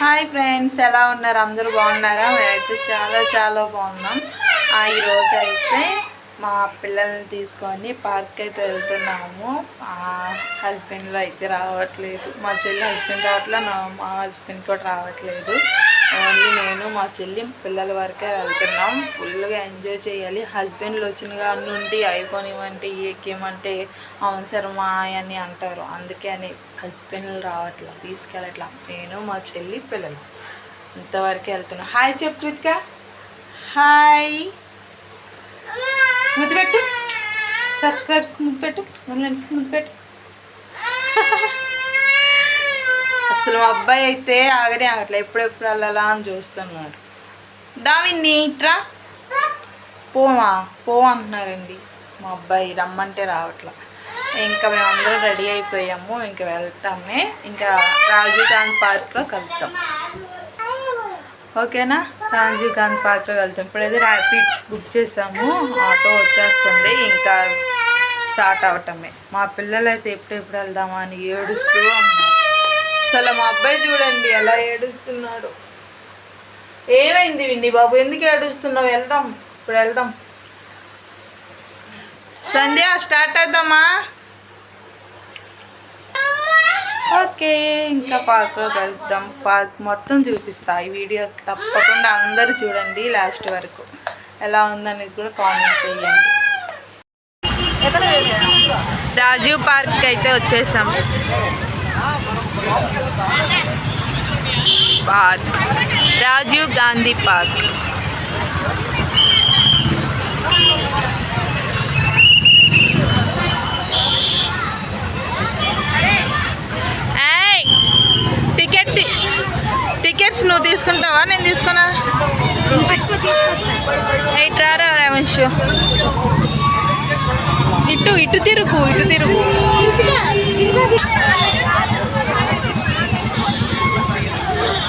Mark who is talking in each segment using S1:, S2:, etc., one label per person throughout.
S1: Hi friends ఎలా ఉన్నారు? అందరూ బాగున్నారా? మేమైతే చాలా చాలా బాగున్నాం. ఆ, ఈరోజు అయితే మా పిల్లల్ని తీసుకొని పార్క్ అయితే వెళ్తున్నాము. హస్బెండ్లో అయితే రావట్లేదు. మా చెల్లి హస్బెండ్ రావట్లే నా మా హస్బెండ్ కూడా రావట్లేదు. ఓన్లీ నేను మా చెల్లి పిల్లల వరకే వెళ్తున్నాం. ఫుల్గా ఎంజాయ్ చేయాలి. హస్బెండ్లు వచ్చిన కాడ నుండి ఐఫోన్ ఇవ్వంటే ఏకేమంటే అవసరమా అని అంటారు. అందుకే అని హస్బెండ్లు రావట్లేదు తీసుకెళ్ళట్లా. నేను మా చెల్లి పిల్లలు ఇంతవరకు వెళ్తున్నాం. హాయ్ చెప్పు కృతిక. హాయ్ ముద్దు పెట్టు. సబ్స్క్రైబ్స్ ముద్దు పెట్టు. ముద్దు పెట్టు. అసలు మా అబ్బాయి అయితే ఆగనే ఆగట్లే. ఎప్పుడెప్పుడు వెళ్ళాలా అని చూస్తున్నాడు. దావిన్ని ఇట్రా. పోమా పో అంటున్నారండి మా అబ్బాయి రమ్మంటే రావట్లా. ఇంకా మేమందరం రెడీ అయిపోయాము. ఇంకా వెళ్తామే. ఇంకా రాజీవ్ గాంధీ పార్క్లో కలుద్దాం. ఓకేనా? రాజీవ్ గాంధీ పార్క్లో వెళ్తాం ఇప్పుడైతే ర్యాపిడ్ బుక్ చేసాము. ఆటో వచ్చేస్తుంది. ఇంకా స్టార్ట్ అవటమే. మా పిల్లలు అయితే ఎప్పుడెప్పుడు వెళ్దామా అని ఏడుస్తూ ఉన్నారు. అసలు మా అబ్బాయి చూడండి ఎలా ఏడుస్తున్నాడు. ఏమైంది విండి బాబు? ఎందుకు ఏడుస్తున్నావు? వెళ్దాం. ఇప్పుడు వెళ్దాం. సంధ్య స్టార్ట్ అవుదామా ఓకే ఇంకా పార్క్లో కలుద్దాం పార్క్ మొత్తం చూపిస్తా. ఈ వీడియో తప్పకుండా అందరూ చూడండి లాస్ట్ వరకు. ఎలా ఉందనేది కూడా కామెంట్ చేయండి. రాజీవ్ పార్క్ అయితే వచ్చేసాం. Park Rajiv Gandhi park. Ticket tickets నువ్వు తీసుకుంటావా? నేను తీసుకున్నా. ఎయిట్ రారా రమేష్. ఇటు ఇటు తిరుగు ఇటు తిరుగు.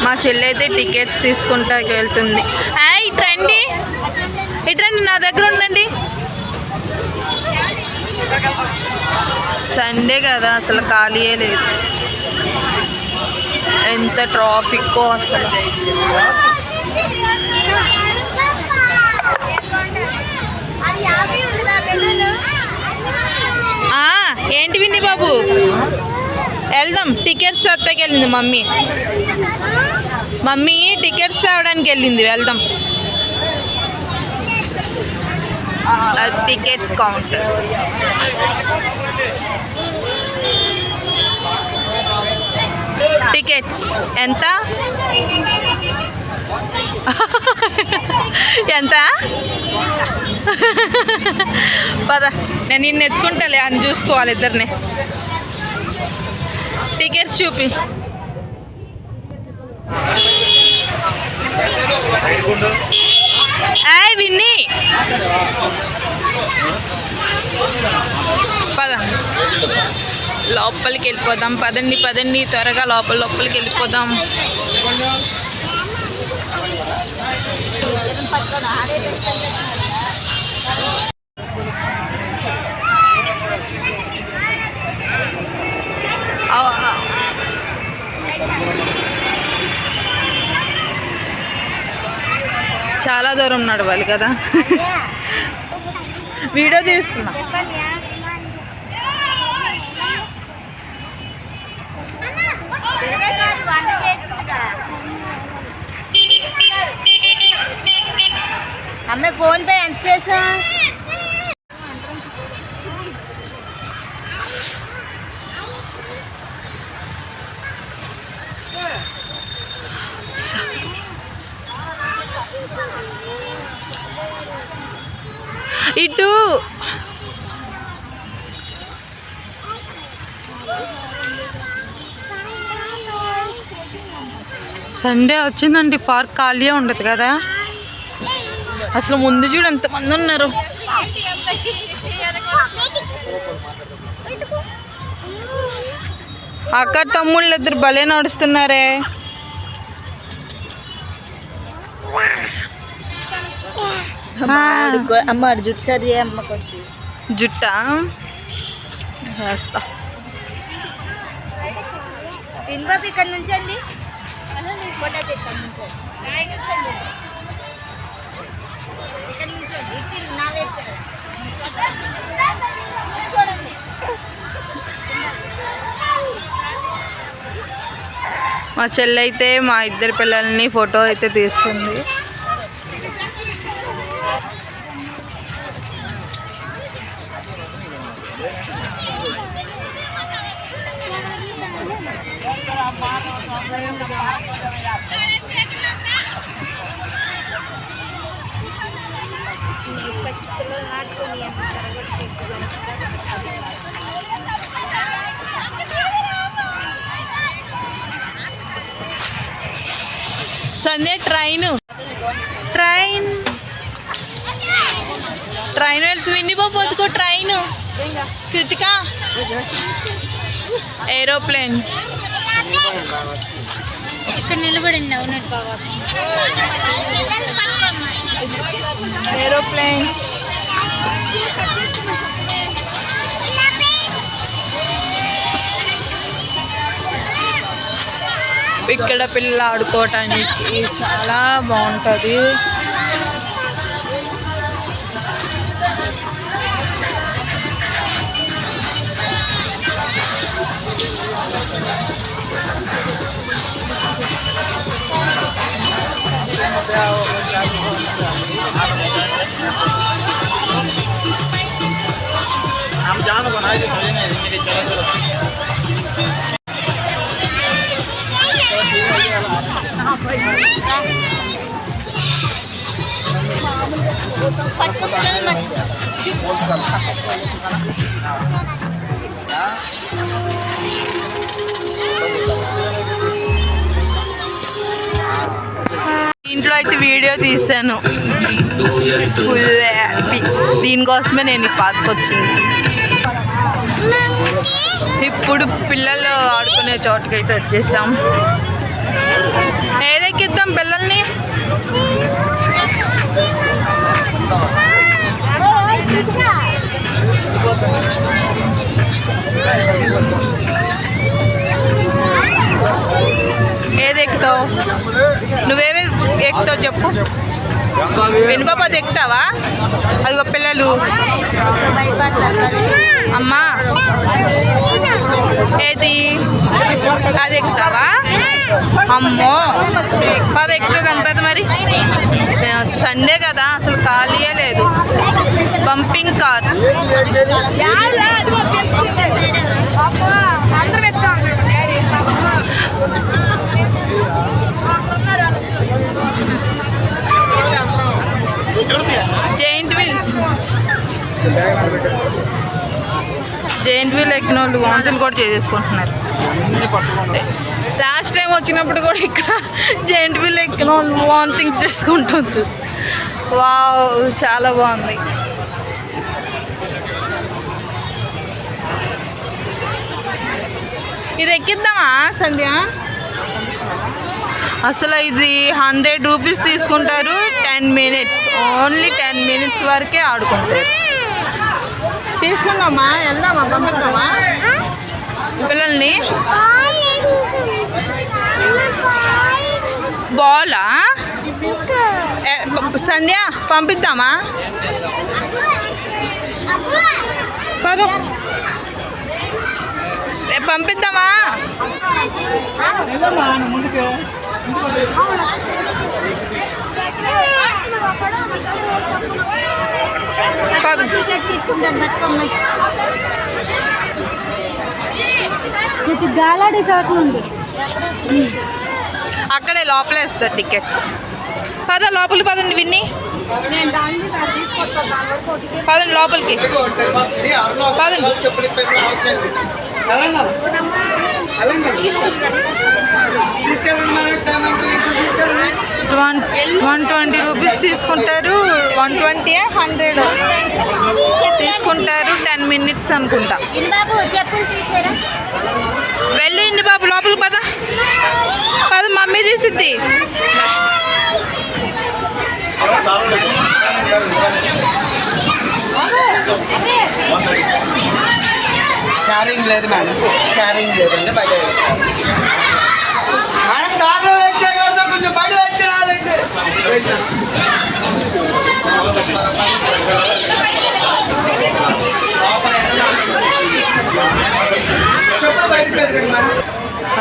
S1: మా చెల్లి అయితే టికెట్స్ తీసుకుంటాకి వెళ్తుంది ఇట్రండి. ఇట్రండి ఇటు రండి నా దగ్గర ఉండండి. సండే కదా అసలు ఖాళీయే లేదు. ఎంత ట్రాఫిక్ అసలు. ఏంటి విండి బాబు? వెళ్దాం. టికెట్స్ తత్తకి వెళ్ళింది మమ్మీ. మమ్మీ టికెట్స్ తేవడానికి వెళ్ళింది. వెళ్దాం. Tickets counter. టికెట్స్. ఎంత? ఎంత? పద. నేను నిన్ను ఎత్తుకుంటాలే అని చూసుకోవాలి ఇద్దరిని. టికెట్స్ చూపి. ఏయ్ విన్ని. పద. లోపలికి వెళ్ళిపోదాం. పదండి పదండి. త్వరగా లోపల లోపలికి వెళ్ళిపోదాం. చాలా దూరం నడవాలి కదా. వీడియో తీసుకున్నా.
S2: అమ్మే ఫోన్ పే ఎంత చేసా
S1: ఇటు సండే వచ్చిందండి పార్క్ ఖాళీ ఉండదు కదా. అసలు ముందు చూడు ఎంతమంది ఉన్నారు. అక్క తమ్ముళ్ళు ఇద్దరు భలే నడుస్తున్నారే.
S2: అమ్మ జుట్టు సరి అమ్మ కొంచెం
S1: జుట్టా వేస్తా
S2: ఇక్కడ నుంచి అండి. ఫోటో ఇక్కడ నుంచో ఇక్కడ నుంచోండి ఇటు నా వైపు చూడండి
S1: మా చెల్లి అయితే మా ఇద్దరు పిల్లల్ని ఫోటో అయితే తీస్తుంది సంధ్య ట్రైన్. ట్రైన్. ట్రైన్ వెళ్తుంది. పోతుకో ట్రైన్. కృతిక. ఏరోప్లేన్.
S2: ఇక్కడ నిలబడింది అవునట్టు బాబా
S1: ఏరోప్లేన్ ఇక్కడ పిల్లలు ఆడుకోవటానికి చాలా బాగుంటుంది.
S3: हम
S1: ఇంట్లో అయితే వీడియో తీసాను ఫుల్ హ్యాపీ దీనికోసమే నేను ఈ పార్క్ వచ్చింది. ఇప్పుడు పిల్లలు ఆడుకునే చోటుకైతే వచ్చేసాం. ఏదెక్కిద్దాం పిల్లల్ని? ఏది ఎక్కుతావు నువ్వేవే ఎక్కుతావు చెప్పు. వెనుబాబాద్ ఎక్కుతావా అదిగో పిల్లలు. అమ్మా. ఏది? అది ఎక్కుతావా అమ్మో. పది ఎక్కువ కనిపెద్ద మరి. సండే కదా అసలు ఖాళీయే లేదు. Bumping cars giant wheel. Giant wheel ఎక్కిన వాళ్ళు వాంతులు కూడా చేసేసుకుంటున్నారు. లాస్ట్ టైం వచ్చినప్పుడు కూడా ఇక్కడ జైంట్ వీల్ ఎక్కిన వాళ్ళు వాంతింగ్స్ చేసుకుంటుంది వావ్ చాలా బాగుంది. ఇది ఎక్కిద్దామా సంధ్య? అసలు ఇది హండ్రెడ్ రూపీస్ తీసుకుంటారు ten minutes only ten minutes వరకే ఆడుకుంటారు. తీసుకుందామా వెళ్దామా పంపిద్దామా? పిల్లల్ని? బాలా? సంధ్య పంపిద్దామా? పద. పంపిద్దామా?
S2: టికెట్ కొంచెం గాలాడే చోట నుండి
S1: అక్కడే లోపలే ఇస్తారు టికెట్స్ పద లోపలి పదండి విన్ని పదండి లోపలికి పదండి వన్ వన్ ట్వంటీ రూపీస్ తీసుకుంటారు వన్ ట్వంటీ హండ్రెడ్ తీసుకుంటారు టెన్ మినిట్స్ అనుకుంటా.
S2: తీసారా?
S1: వెళ్ళింది బాబు లోపలికి పద. పద మమ్మీ తీసిద్ది.
S4: క్యారింగ్ లేదు మేడం. క్యారింగ్ లేదండి బయట.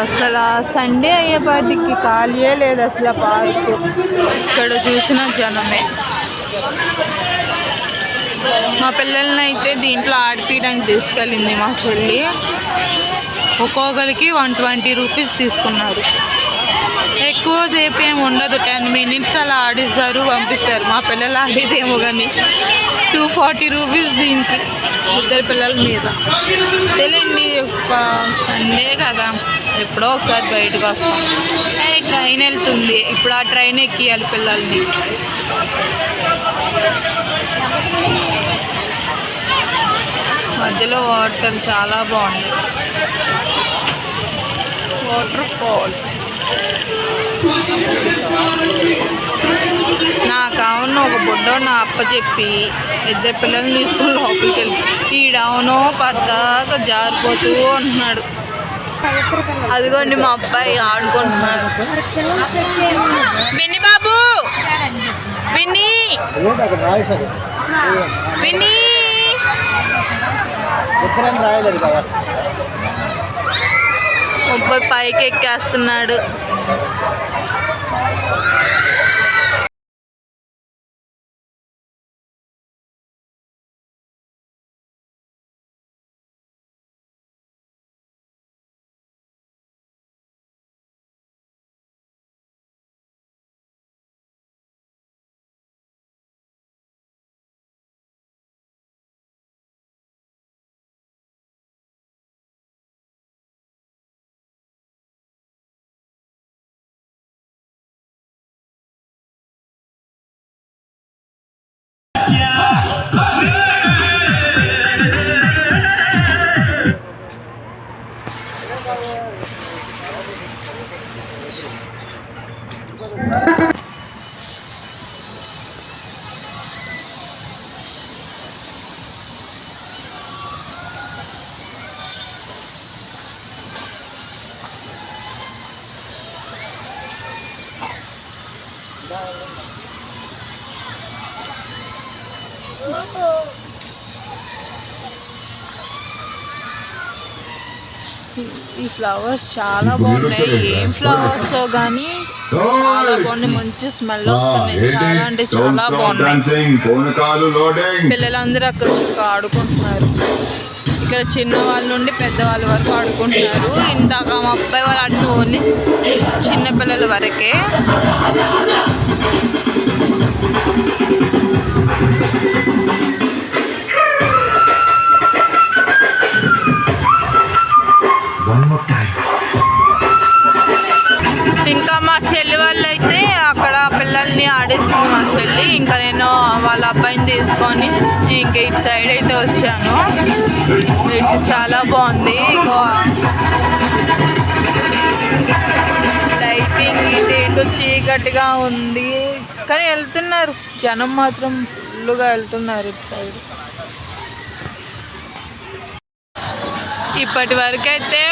S1: అసలు ఆ అసలు సండే అయ్యేపాటికి ఖాళీయే లేదు అసలు పార్క్. ఇక్కడ చూసిన జనమే. మా పిల్లల్ని అయితే దీంట్లో ఆడిపీయడానికి తీసుకెళ్ళింది మా చెల్లి. ఒక్కొక్కరికి వన్ ట్వంటీ రూపీస్ తీసుకున్నారు. ఎక్కువ సేపు ఏమి ఉండదు. టెన్ మినిట్స్ అలా ఆడిస్తారు పంపిస్తారు. మా పిల్లలు ఆడేదేమో కానీ టూ ఫార్టీ రూపీస్ దీనికి ఇద్దరు పిల్లల మీద. తెలియండి సండే కదా. ఎప్పుడో ఒకసారి బయటకు వస్తాం. ట్రైన్ వెళ్తుంది. ఇప్పుడు ఆ ట్రైన్ ఎక్కియాలి పిల్లల్ని. మధ్యలో వాటర్ చాలా బాగుంది. వాటర్ ఫాల్ నాకు ఒక బుడ్డో నా అప్ప చెప్పి ఇద్దరు పిల్లల్ని తీసుకుని లోపలికి వెళ్ళి ఈడవును పద్దాక జారిపోతూ అంటున్నాడు అదిగోండి మా అబ్బాయి ఆడుకుంటున్నాడు. విన్ని బాబు! విన్ని!
S4: అక్కడ
S1: విన్ని!
S4: ఎప్పుడైనా
S1: పైకి ఎక్కేస్తున్నాడు ఈ ఫ్లవర్స్ చాలా బాగున్నాయి. ఏం ఫ్లవర్స్ కానీ చాలా బాగున్నాయి. మంచి స్మెల్ వస్తున్నాయి. చాలా అంటే చాలా బాగున్నాయి. పిల్లలందరూ అక్కడ ఆడుకుంటున్నారు. ఇక్కడ చిన్న వాళ్ళ నుండి పెద్దవాళ్ళ వరకు ఆడుకుంటున్నారు. ఇందాక మా అబ్బాయి వాళ్ళు ఆడిన ఓన్లీ చిన్న పిల్లల వరకే. పిల్లల్ని మా చెల్లి ఇంకా నేను వాళ్ళ అబ్బాయిని తీసుకొని ఇంక ఇటు సైడ్ అయితే వచ్చాను. ఇటు చాలా బాగుంది. లైటింగ్ ఇదేంటో చీకటిగా ఉంది. కానీ వెళ్తున్నారు. జనం మాత్రం ఫుల్గా వెళ్తున్నారు ఇటు సైడ్ ఇప్పటి వరకు అయితే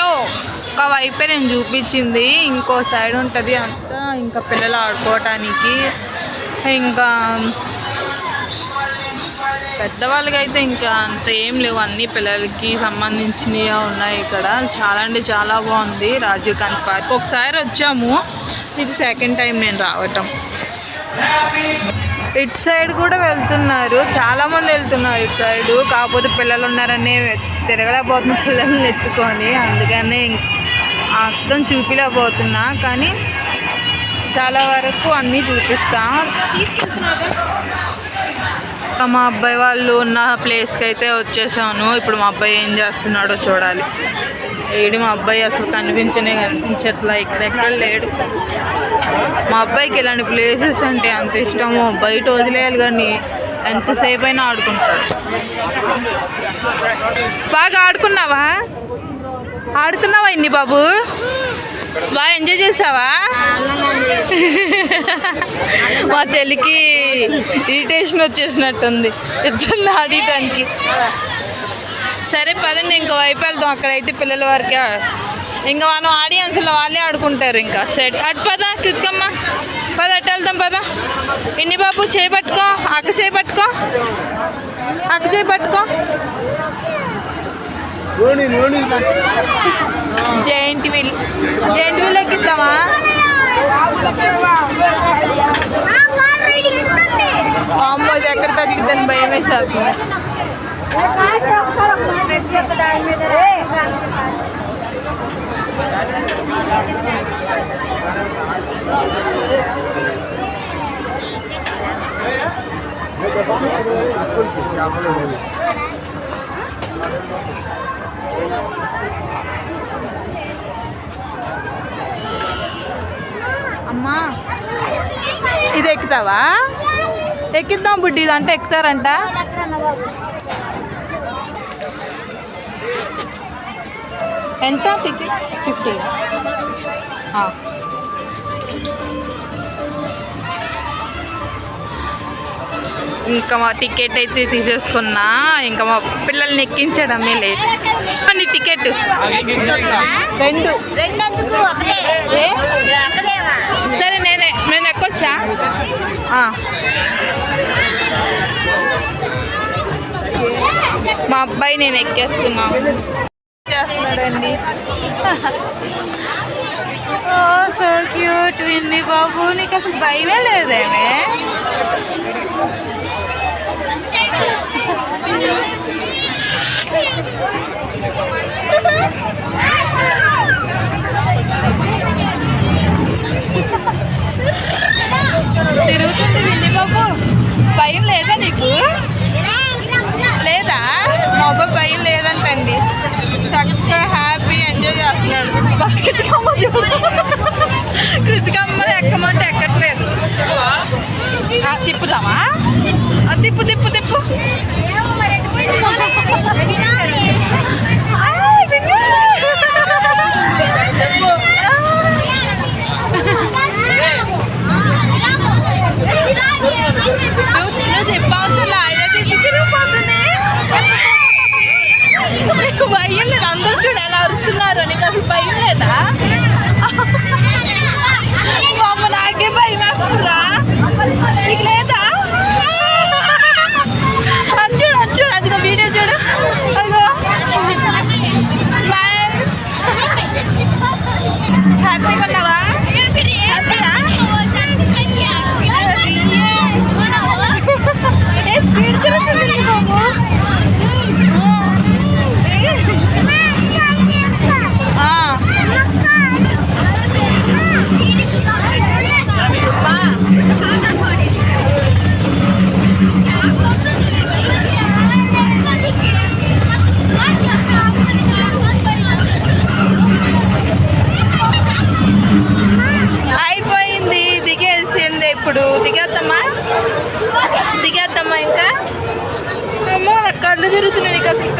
S1: ఒక వైపే నేను చూపించింది. ఇంకో సైడ్ ఉంటుంది అంతా. ఇంకా పిల్లలు ఆడుకోవటానికి. ఇంకా పెద్దవాళ్ళకి అయితే ఇంకా అంత ఏం లేవు. అన్ని పిల్లలకి సంబంధించినవి ఉన్నాయి ఇక్కడ. చాలా అంటే చాలా బాగుంది రాజీవ్ గాంధీ పార్క్. ఒకసారి వచ్చాము. ఇది సెకండ్ టైం నేను రావటం. ఇటు సైడ్ కూడా వెళ్తున్నారు. చాలా మంది వెళ్తున్నారు ఇటు సైడ్. కాకపోతే పిల్లలు ఉన్నారని తిరగలేకపోతున్న పిల్లల్ని ఎత్తుకొని. అందుకనే అర్థం చూపిలేకపోతున్నా. కానీ చాలా వరకు అన్నీ చూపిస్తా. మా అబ్బాయి వాళ్ళు ఉన్న ప్లేస్కి అయితే వచ్చేసాను. ఇప్పుడు మా అబ్బాయి ఏం చేస్తున్నాడో చూడాలి. ఏడు మా అబ్బాయి అసలు కనిపించనే కనిపించట్లా ఇక్కడెక్కడ లేడు. మా అబ్బాయికి ఇలాంటి ప్లేసెస్ అంటే అంత ఇష్టము. బయట వదిలేయాలి కానీ ఎంతసేపు అయినా ఆడుకుంటాడు. బాగా ఆడుకున్నావా? ఆడుకున్నావా ఇన్ని బాబు? బాగా ఎంజాయ్ చేసావా? మా చెల్లికి ఇరిటేషన్ వచ్చేసినట్టుంది. ఇద్దరు ఆడటానికి. సరే పదండి ఇంకా వైపు వెళ్దాం. అక్కడైతే పిల్లల వరకే ఇంకా మనం ఆడియన్స్లో వాళ్ళే ఆడుకుంటారు ఇంకా. సెట్ అటు పద కృతికమ్మ. పద అటు వెళ్దాం పద. ఇన్ని బాబు చేపట్టుకో అక్క చేయి పట్టుకో. అక్క చేపట్టుకో పట్టుకో జైంట్ వీల్ జైంట్ వీల్ ఎక్కిద్దామా అమ్మో ఇది ఎక్కడ తగ్గుతుందని భయం వేసేస్తుంది అమ్మా. ఇది ఎక్కుతావా? ఎక్కిద్దాం బుడ్డి ఇదంటే ఎక్కుతారంట. ఎంత? Ticket fifty. ఇంకా మా టికెట్ అయితే తీసేసుకున్నా. ఇంకా మా పిల్లల్ని ఎక్కించడమే లేట్ టికెట్. రెండు.
S2: రెండెందుకు
S1: నేను మా అబ్బాయి నేను ఎక్కేస్తున్నా. చేస్తున్నాడండి. ఓ సో క్యూట్ బాబు. నీకు అసలు భయమే లేదేమే తిరుగుతుంది బాబు. భయం లేదా నీకు? లేదా? మా అబ్బాయి భయం లేదంటండి. చక్కగా హ్యాపీ ఎంజాయ్ చేస్తున్నాడు. కృతికమ్మ కృతికమ్మ ఎక్కమంటే ఎక్కట్లేదు. ఆ, తిప్పుదామా? ఆ, తిప్పు తిప్పు తిప్పు.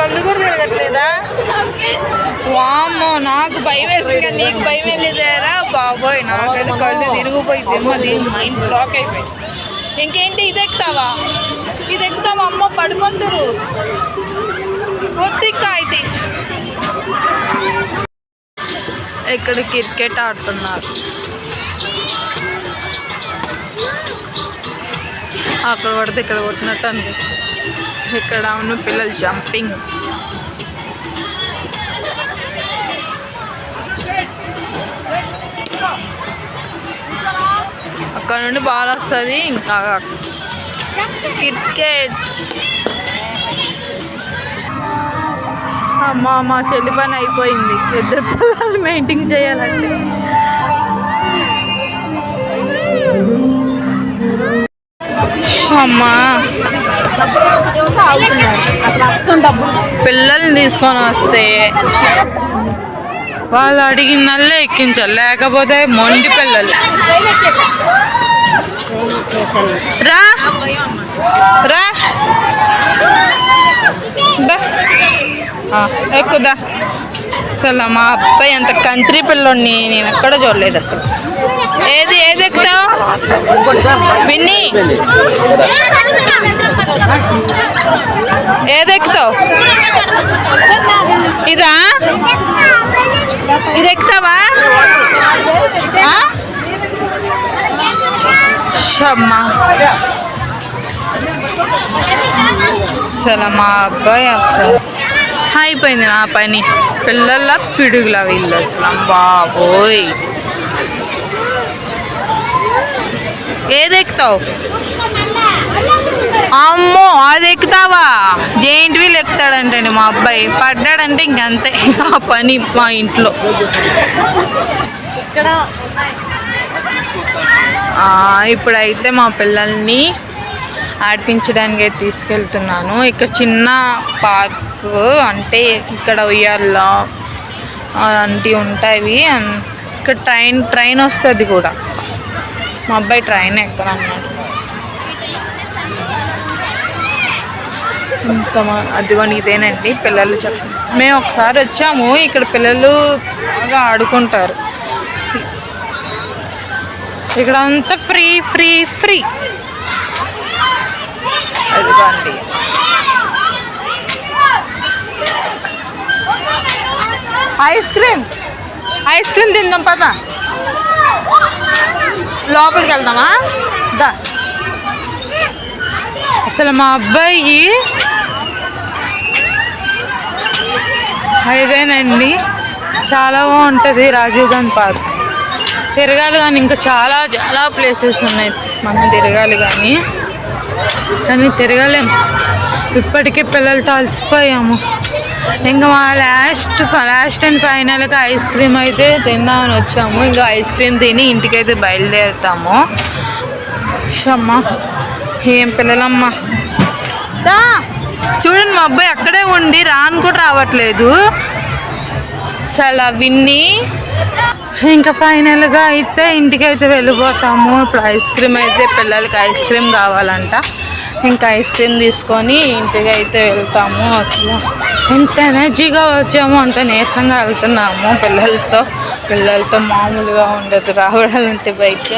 S1: కళ్ళు కూడా తిరగట్లేదా? వామ్మో నాకు భయం వేసింది నీకు భయం వెళ్ళేదారా బాబోయ్ నాకైతే కళ్ళు తిరిగిపోయిందేమో అది మైండ్ బ్లాక్ అయిపోయింది. ఇంకేంటి ఇది ఎక్కుతావా? ఇది ఎక్కుతావా? అమ్మ పడుకుందరు. వద్దిక్క ఇక్కడ క్రికెట్ ఆడుతున్నారు. అక్కడ పడితే ఇక్కడ కొట్టినట్టు అనిపిస్తుంది. ఇక్కడ ఉన్న పిల్లలు జంపింగ్ అక్కడ నుండి బాల్ వస్తుంది ఇంకా క్రికెట్ అమ్మా మా చెల్లి పని అయిపోయింది. ఇద్దరు పిల్లలు మెయింటైన్ చేయాలంటే. అమ్మా. పిల్లల్ని తీసుకొని వస్తే వాళ్ళు అడిగినల్లే ఎక్కించాలి. లేకపోతే మొండి పిల్లలు. రా. రా. ఎక్కుదా. అసలు మా అబ్బాయి అంత కంత్రి పిల్లోడిని నేను ఎక్కడ చూడలేదు అసలు. ఏది ఏది ఎక్కుతావు విన్ని. ఏది ఎక్కుతావు? ఇదా? ఇది ఎక్కుతావా? ఆ? షమ్మా. అసలు మా అబ్బాయి అసలు అయిపోయింది నా పని. పిల్లల పిడుగుల వీళ్ళు అసలు బాబోయ్. ఏది ఎక్కుతావు అమ్మో అది ఎక్కుతావా జెయింట్ వీల్ ఎక్కుతాడంటండి మా అబ్బాయి. పడ్డాడంటే ఇంకంతే. ఆ పని మా ఇంట్లో.
S2: ఇక్కడ
S1: ఇప్పుడైతే మా పిల్లల్ని ఆడిపించడానికి తీసుకెళ్తున్నాను. ఇక్కడ చిన్న పార్క్ అంటే ఇక్కడ ఉయ్యాల్లో అలాంటివి ఉంటాయి. ఇక్కడ ట్రైన్ ట్రైన్ వస్తుంది కూడా. మా అబ్బాయి ట్రైన్ ఎక్కనన్నాడు. ఇంకా మా- అదిగోండి ఇదేనండి పిల్లలు చెప్ మేము ఒకసారి వచ్చాము ఇక్కడ పిల్లలు బాగా ఆడుకుంటారు. ఇక్కడ అంతా ఫ్రీ ఫ్రీ ఫ్రీ. అదిగోండి. Ice cream. ఐస్ క్రీమ్ తిందాం పద. లోపలికి వెళ్దామా? దా. అసలు మా అబ్బాయి అదేనండి చాలా బాగుంటుంది రాజీవ్ గాంధీ పార్క్. తిరగాలి కానీ ఇంకా చాలా చాలా ప్లేసెస్ ఉన్నాయి. మనం తిరగాలి కానీ. కానీ తిరగలేము ఇప్పటికే పిల్లలతో అలసిపోయాము. ఇంకా మా లాస్ట్ లాస్ట్ అండ్ ఫైనల్గా ఐస్ క్రీమ్ అయితే తిందామని వచ్చాము. ఇంకా ఐస్ క్రీమ్ తిని ఇంటికైతే బయలుదేరుతాము. అమ్మా ఏం పిల్లలమ్మా. చూడండి మా అబ్బాయి అక్కడే ఉండి రాను కూడా రావట్లేదు. అసలు విన్ని. ఇంకా ఫైనల్గా అయితే ఇంటికి అయితే వెళ్ళిపోతాము. ఇప్పుడు ఐస్ క్రీమ్ అయితే పిల్లలకి ఐస్ క్రీమ్ కావాలంట. ఇంకా ఐస్ క్రీమ్ తీసుకొని ఇంటికి అయితే వెళ్తాము అసలు. ఎంత ఎనర్జీగా వచ్చాము అంత నీరసంగా వెళ్తున్నాము పిల్లలతో. పిల్లలతో మామూలుగా ఉండదు రావడాలంటే బైక్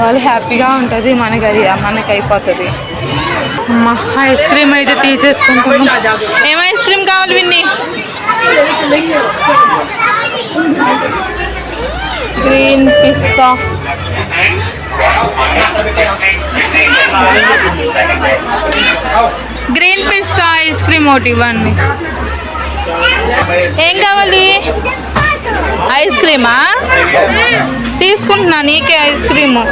S1: వాళ్ళు హ్యాపీగా ఉంటుంది మనకి అది మనకి అయిపోతుంది. అమ్మ ఐస్ క్రీమ్ అయితే తీసేసుకుంటున్నాం. ఏం ఐస్ క్రీమ్ కావాలి Vinni? Green pista green pista ice cream ఒకటి ఇవ్వండి. ఏం కావాలి? ఐస్ క్రీమా తీసుకుంటున్నా నీకే ఐస్ క్రీము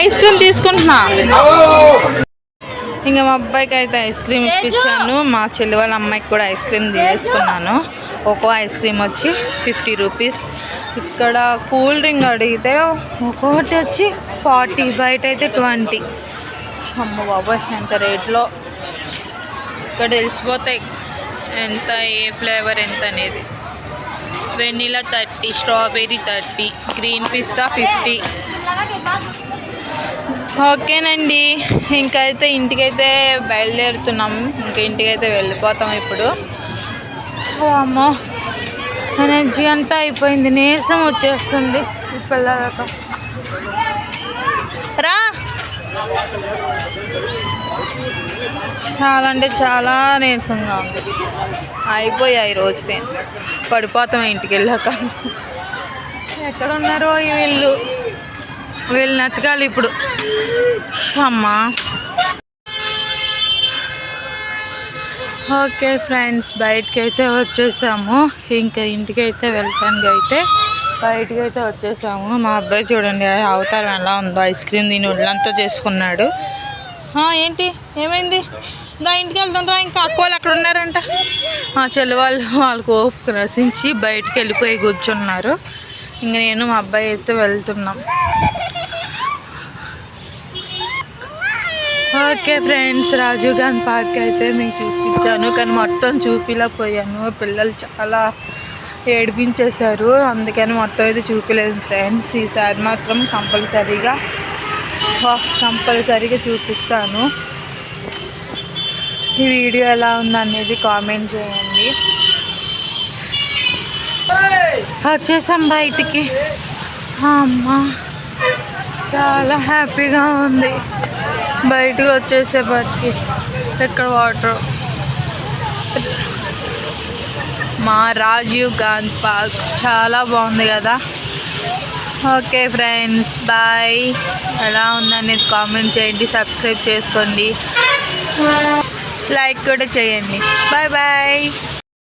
S1: ఐస్ క్రీమ్ తీసుకుంటున్నా. ఇంకా మా అబ్బాయికి అయితే ఐస్ క్రీమ్ ఇప్పించాను. మా చెల్లి వాళ్ళ అమ్మాయికి కూడా ఐస్ క్రీమ్ తీసుకున్నాను. ఒక్కో ఐస్ క్రీమ్ వచ్చి ఫిఫ్టీ రూపీస్ ఇక్కడ కూల్ డ్రింక్ అడిగితే ఒక్కొక్కటి వచ్చి ఫార్టీ బయట అయితే ట్వంటీ. అమ్మ బాబాయ్ ఎంత రేట్లో. ఇక్కడ తెలిసిపోతాయి ఎంత ఏ ఫ్లేవర్ ఎంత అనేది. Vanilla thirty strawberry thirty green pista fifty. ఓకేనండి ఇంకైతే ఇంటికైతే బయలుదేరుతున్నాం. ఇంకా ఇంటికైతే వెళ్ళిపోతాం ఇప్పుడు. అమ్మో. ఎనర్జీ అంతా అయిపోయింది నీరసం వచ్చేస్తుంది. ఈ పిల్లలతో రా. చాలా అంటే చాలా నీరసంగా ఉంది. అయిపోయాయి రోజు పెయిన్ పడిపోతాం ఇంటికి వెళ్ళాక. ఎక్కడ ఉన్నారో వీళ్ళు? వీళ్ళు నతకాలి ఇప్పుడు. అమ్మా. ఓకే ఫ్రెండ్స్ బయటకి అయితే వచ్చేసాము. ఇంకా ఇంటికి అయితే వెళ్తానికి అయితే బయటికి అయితే వచ్చేసాము. మా అబ్బాయి చూడండి అవతారం ఎలా ఉందో ఐస్ క్రీమ్ దీని ఒళ్ళంతా చేసుకున్నాడు. ఏంటి? ఏమైంది? దా ఇంటికి వెళ్తుండ్రా ఇంకా అక్కవాళ్ళు అక్కడ ఉన్నారంట. మా చెల్లి వాళ్ళు వాళ్ళకు ఓపిక రసించి బయటకు వెళ్ళిపోయి కూర్చున్నారు. ఇంకా నేను మా అబ్బాయి అయితే వెళ్తున్నాం. Okay friends Rajiv Gandhi park అయితే మీకు చూపించాను. కానీ మొత్తం చూపిలేకపోయాను. పిల్లలు చాలా ఏడిపించేశారు. అందుకని మొత్తం అయితే చూపిలేదు ఫ్రెండ్స్. ఈసారి మాత్రం కంపల్సరీగా కంపల్సరీగా చూపిస్తాను. ఈ వీడియో ఎలా ఉందనేది కామెంట్ చేయండి. వచ్చేసాం బయటికి. అమ్మ చాలా హ్యాపీగా ఉంది. బయటకు వచ్చేసేపటికి ఎక్కడ వాటర్? మా రాజీవ్ గాంధీ పార్క్. చాలా బాగుంది కదా? Okay friends bye. ఎలా ఉందనేది కామెంట్ చేయండి సబ్స్క్రైబ్ చేసుకోండి. లైక్ కూడా చేయండి. Bye bye.